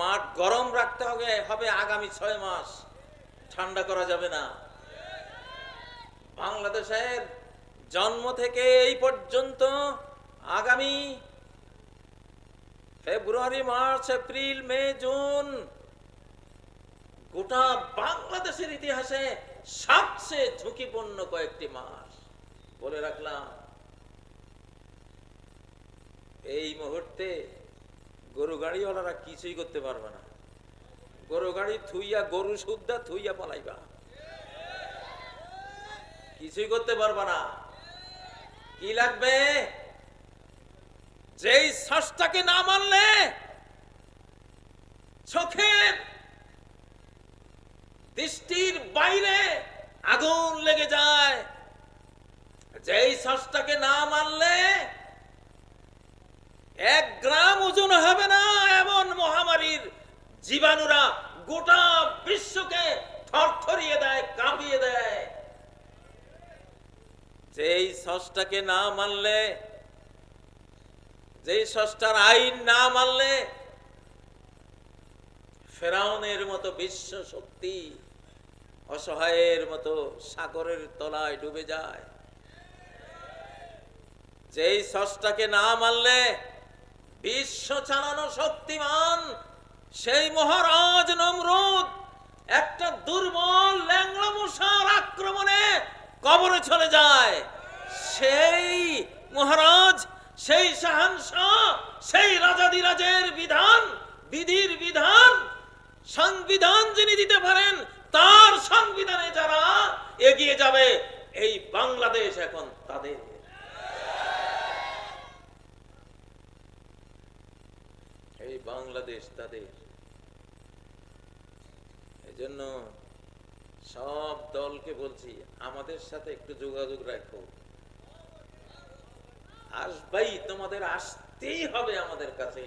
মাঠ গরম রাখতে হবে হবে আগামী ছয় মাস। ঠান্ডা করা যাবে না। বাংলাদেশের জন্ম থেকে এই পর্যন্ত আগামী February, March, April, May, June গোটা বাংলাদেশের ইতিহাসে সবচেয়ে ঝুঁকিপূর্ণ কয়েকটি মাস। বলে রাখলাম, এই মুহূর্তে গরু গাড়িওয়ালারা কিছুই করতে পারবে না। গরু গাড়ি থুইয়া গরু সুদ্ধা থুইয়া পালাইবা। কিছুই করতে পারবে না। কি লাগবে? যেই শ্বাসটাকে না মানলে চোখের দৃষ্টির বাইরে আগুন লেগে যায়। যেই শ্বাসটাকে না মানলে এক গ্রাম ওজন হবে না এমন মহামারীর জীবাণুরা গোটা বিশ্বকে থরথরিয়ে দেয়, কাঁপিয়ে দেয়। যেই সষ্টাকে না মানলে, যেই সষ্টার আইন না মানলে, ফেরাউনের মতো বিশ্ব শক্তি অসহায়ের মতো সাগরের তলায় ডুবে যায়। যেই সষ্টাকে না মানলে বিশ্ব চালানো শক্তিমান, সেই মহারাজ নমরুদ একটা দুর্বল ল্যাংড়া মশার আক্রমণে কবরে চলে যায়। সেই মহারাজ, সেই শাহানশাহ সেই রাজাদিরাজের বিধান, বিধির বিধান, সংবিধান যিনি দিতে পারেন, তার সংবিধানে যারা এগিয়ে যাবে, এই বাংলাদেশ এখন তাদের বাংলাদেশ তাদের। এজন্য সব দলকে বলছি, আমাদের সাথে একটু যোগাযোগ রাখো। আসবাই, তোমাদের আসতেই হবে আমাদের কাছে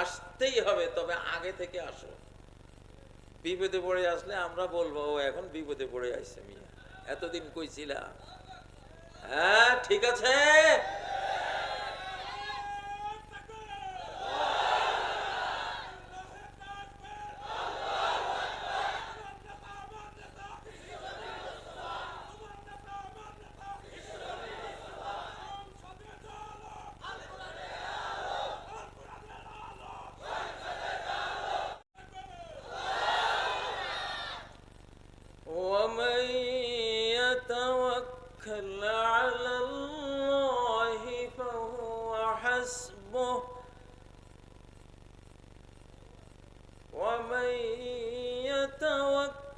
আসতেই হবে, তবে আগে থেকে আসো। বিপদে পড়ে আসলে আমরা বলব, ও এখন বিপদে পড়ে আসছে মিয়া। এতদিন কইছিলা হ্যাঁ ঠিক আছে?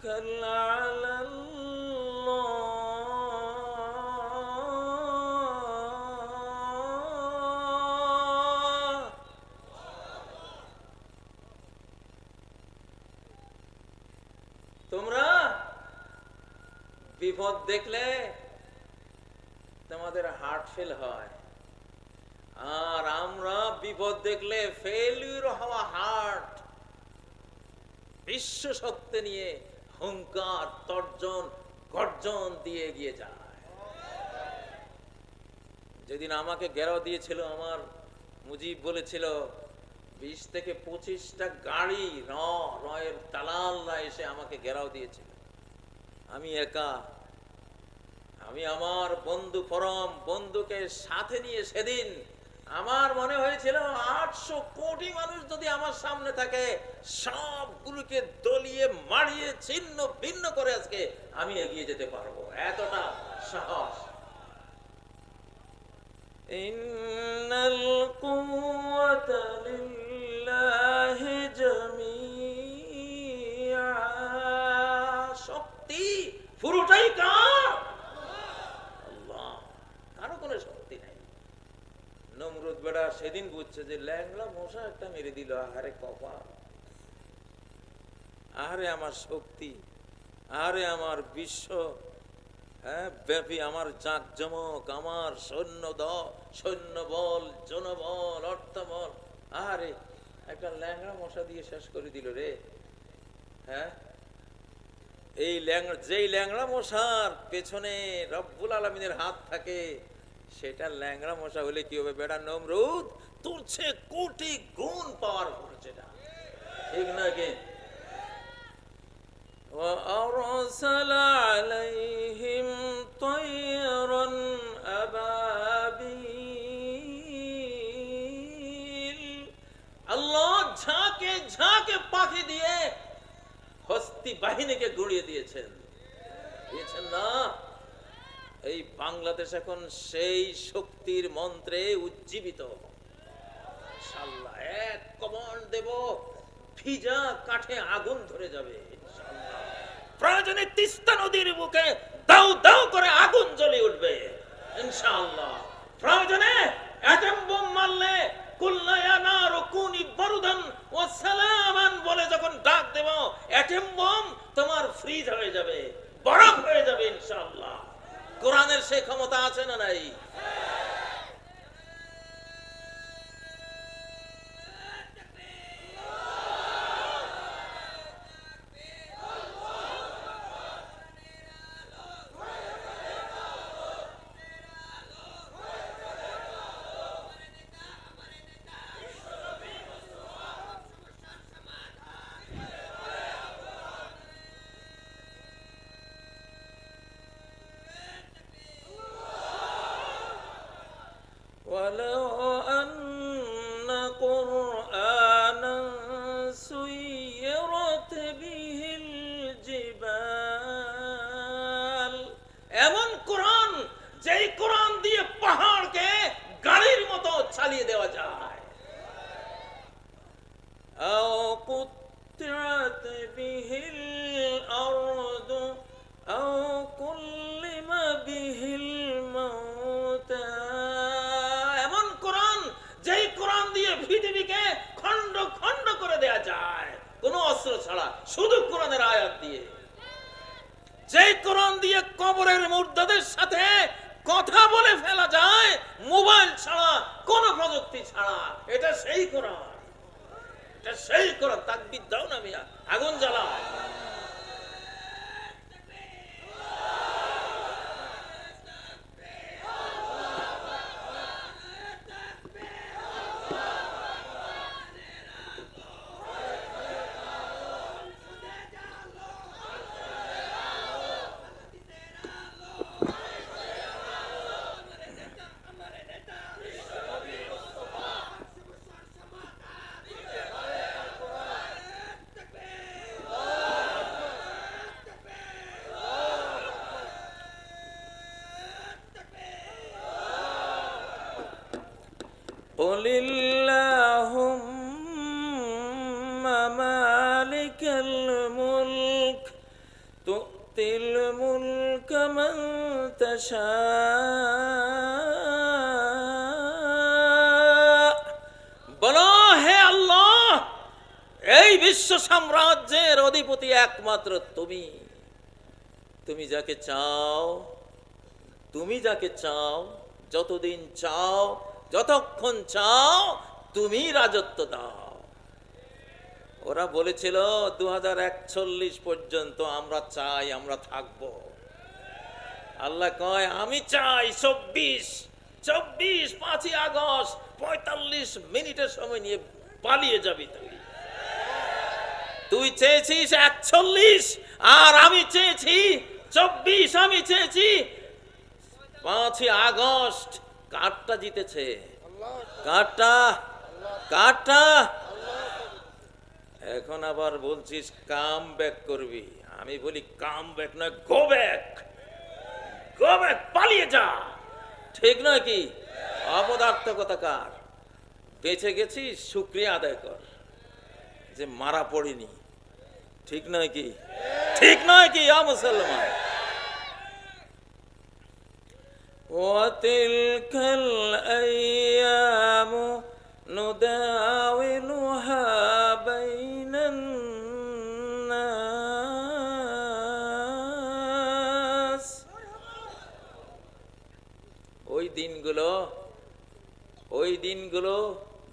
يتوكل على الله তোমরা বিপদ দেখলে তোমাদের হার্ট ফেল হয় আর আমরা বিপদ দেখলে ফেলিউর হওয়া হার্ট বিশ্ব সত্য নিয়ে হুঙ্কার তর্জন, গর্জন দিয়ে এগিয়ে যায়। যেদিন আমাকে গেরাও দিয়েছিল, আমার মুজিব বলেছিল, বিশ থেকে পঁচিশটা গাড়ি র, রয়ের দালালরা এসে আমাকে ঘেরাও দিয়েছিল। আমি একা, আমি আমার বন্ধু ফরম, বন্ধুকে সাথে নিয়ে সেদিন আমার মনে হয়েছিল আটশো কোটি মানুষ যদি আমার সামনে থাকে, সবগুলোকে দলিয়ে, মারিয়ে, ছিন্ন ভিন্ন করে আজকে আমি এগিয়ে যেতে পারব। এতটা সাহস। শক্তি পুরোটাই কাজ নমরুদ বেড়া সেদিন বুঝছে যে ল্যাংলা মশা একটা মেরে দিল, আহারে কপাল। আহারে আমার শক্তি আরে আমার বিশ্ব হ্যাঁ ব্যাপী আমার জাঁক জমক, আমার সৈন্য সৈন্য বল, জনবল, অর্থবল। আরে একটা ল্যাংড়া মশা দিয়ে শেষ করে দিল রে। হ্যাঁ এই ল্যাংড়া, যেই ল্যাংড়া মশার পেছনে রব্বুল আলমিনের হাত থাকে সেটা ল্যাংড়া মশা হলে কি হবে বেড়া নমরুদ, তোর কোটি গুণ পাওয়ার ফোর সেটা ঠিক নাকি وأرسل عليهم طيرا أبابيل الله ঝাঁকে ঝাঁকে পাখি দিয়ে হস্তি বাহিনীকে গুঁড়িয়ে দিয়েছেন। দিয়েছেন না? এই বাংলাদেশ এখন সেই শক্তির মন্ত্রে উজ্জীবিত। এক কমান্ড দেব কাঠে আগুন ধরে যাবে প্রয়োজনে তিস্তা নদীর বুকে দাউ দাউ করে আগুন জ্বলে উঠবে প্রয়োজনে বোম মারলে বলে যখন ডাক দেব বোম তোমার ফ্রিজ হয়ে যাবে বরফ হয়ে যাবে ইনশাআল্লাহ কোরআনের সেই ক্ষমতা আছে না নাই? ولو أن قرآنا মোবাইল ছাড়া, কোন প্রযুক্তি ছাড়া। এটা সেই কোরআন। এটা সেই কোরআন। তাকবির দাও না মিয়া। আগুন জ্বালাও। قل اللهم مالك الملك تؤتي الملك من تشاء বলো হে আল্লাহ এই বিশ্ব সাম্রাজ্যের অধিপতি একমাত্র তুমি তুমি যাকে চাও তুমি যাকে চাও যতদিন চাও যতক্ষণ চাও, তুমি রাজত্ব দাও। ওরা বলেছিল দু পর্যন্ত আমরা চাই, আমরা থাকব। আল্লাহ কয়, আমি চাই চব্বিশ চব্বিশ, পাঁচই আগস্ট, পঁয়তাল্লিশ মিনিটের সময় নিয়ে পালিয়ে যাবি তুই। তুই চেয়েছিস একচল্লিশ, আর আমি চেয়েছি চব্বিশ, আমি চেয়েছি পাঁচই আগস্ট কারটা জিতেছে। কারটা কারটা এখন আবার বলছিস কাম ব্যাক করবি। আমি বলি কাম ব্যাক নয় গো ব্যাক। গো ব্যাক পালিয়ে যা। ঠিক নয় কি? অপদার্থকতা কার? বেঁচে গেছিস শুক্রিয়া আদায় কর যে মারা পড়িনি। ঠিক নয় কি? ঠিক নয় কি মুসলমান? وتلك الأيام نداولها بين الناس ওই দিনগুলো ওই দিনগুলো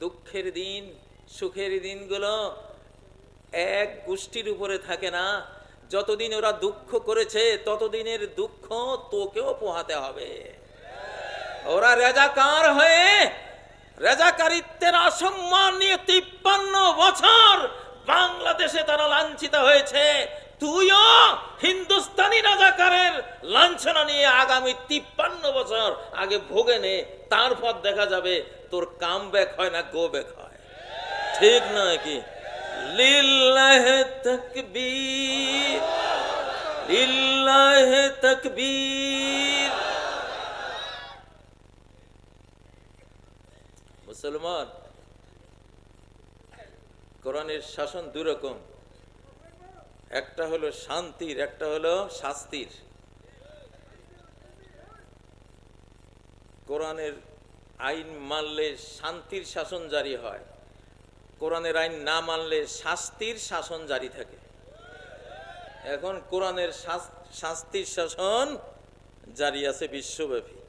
দুঃখের দিন সুখের দিনগুলো এক গোষ্ঠীর উপরে থাকে না যতদিন ওরা দুঃখ করেছে ততদিনের দুঃখ তোকেও পোহাতে হবে ওরা রেজাকার হয়ে রেজাকারিত্বের অসম্মান নিয়ে তিপ্পান্ন বছর বাংলাদেশে তারা লাঞ্ছিত হয়েছে তুইও হিন্দুস্তানি রাজাকারের লাঞ্ছনা নিয়ে আগামী তিপ্পান্ন বছর আগে ভোগে নে তারপর দেখা যাবে তোর কাম ব্যাক হয় না গো ব্যাক হয় ঠিক নয় কি লিল্লাহ তকবীর লিল্লাহ তকবীর। মুসলমান, কোরআনের শাসন দুরকম একটা হলো শান্তির, একটা হলো শাস্তির। কোরআনের আইন মানলে শান্তির শাসন জারি হয়। কোরআনের আইন না মানলে শাস্তির শাসন জারি থাকে। এখন কোরআনের শাস- শাস্তির শাসন জারি আছে বিশ্বব্যাপী।